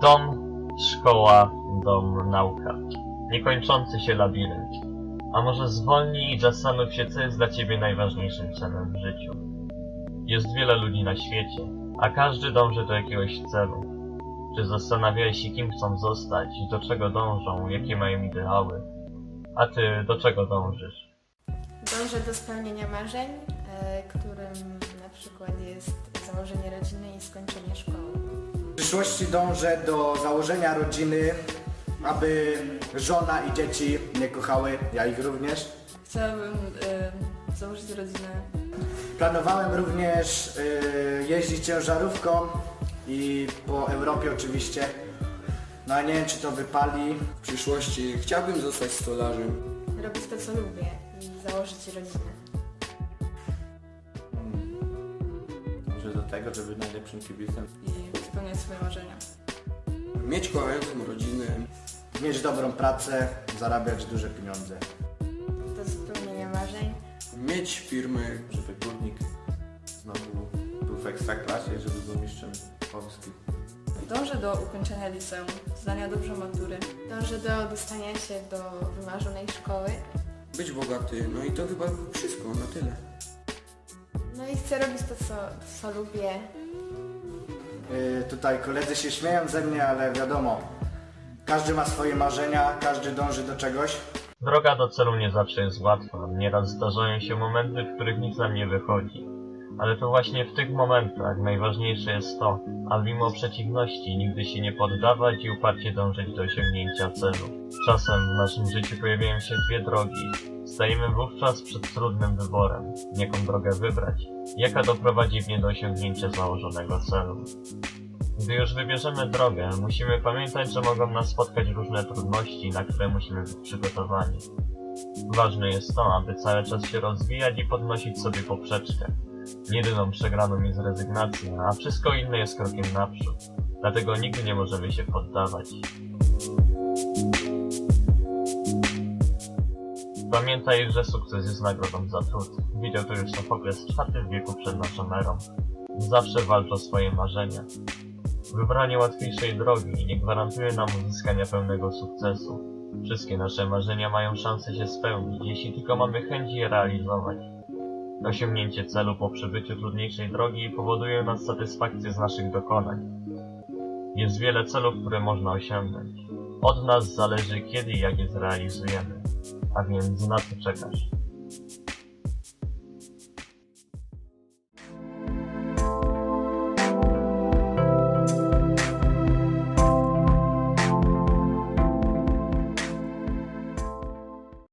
Dom, szkoła, dom, nauka. Niekończący się labirynt. A może zwolnij i zastanów się, co jest dla ciebie najważniejszym celem w życiu. Jest wiele ludzi na świecie, a każdy dąży do jakiegoś celu. Czy zastanawiałeś się, kim chcą zostać, do czego dążą, jakie mają ideały? A ty do czego dążysz? Dążę do spełnienia marzeń, e, którym na przykład jest założenie rodziny i skończenie szkoły. W przyszłości dążę do założenia rodziny, aby żona i dzieci mnie kochały, ja ich również. Chciałabym y, założyć rodzinę. Planowałem również y, jeździć ciężarówką i po Europie oczywiście. No a nie wiem czy to wypali. W przyszłości chciałbym zostać stolarzem. Robić to, co lubię i założyć rodzinę. Tego, żeby być najlepszym kibicem. i spełniać swoje marzenia. Mieć kochającą rodzinę. Mieć dobrą pracę, zarabiać duże pieniądze. Do spełnienia marzeń. Mieć firmę. Żeby górnik znowu był w ekstraklasie, żeby był mistrzem Polski. Dążę do ukończenia liceum, zdania dobrze matury. Dążę do dostania się do wymarzonej szkoły. Być bogaty. No i to chyba wszystko, na tyle. No i chcę robić to, co, co lubię. Y, tutaj koledzy się śmieją ze mnie, ale wiadomo, każdy ma swoje marzenia, każdy dąży do czegoś. Droga do celu nie zawsze jest łatwa. Nieraz zdarzają się momenty, w których nic nam nie wychodzi. Ale to właśnie w tych momentach najważniejsze jest to, aby mimo przeciwności nigdy się nie poddawać i uparcie dążyć do osiągnięcia celu. Czasem w naszym życiu pojawiają się dwie drogi. Stajemy wówczas przed trudnym wyborem, jaką drogę wybrać, jaka doprowadzi mnie do osiągnięcia założonego celu. Gdy już wybierzemy drogę, musimy pamiętać, że mogą nas spotkać różne trudności, na które musimy być przygotowani. Ważne jest to, aby cały czas się rozwijać i podnosić sobie poprzeczkę. Jedyną przegraną jest rezygnacja, a wszystko inne jest krokiem naprzód. Dlatego nigdy nie możemy się poddawać. Pamiętaj, że sukces jest nagrodą za trud. Widział to już Sofokles w wieku przed naszą erą. Zawsze walcz o swoje marzenia. Wybranie łatwiejszej drogi nie gwarantuje nam uzyskania pełnego sukcesu. Wszystkie nasze marzenia mają szansę się spełnić, jeśli tylko mamy chęć je realizować. Osiągnięcie celu po przebyciu trudniejszej drogi powoduje nas satysfakcję z naszych dokonań. Jest wiele celów, które można osiągnąć. Od nas zależy kiedy i jak je zrealizujemy. A więc na co czekasz?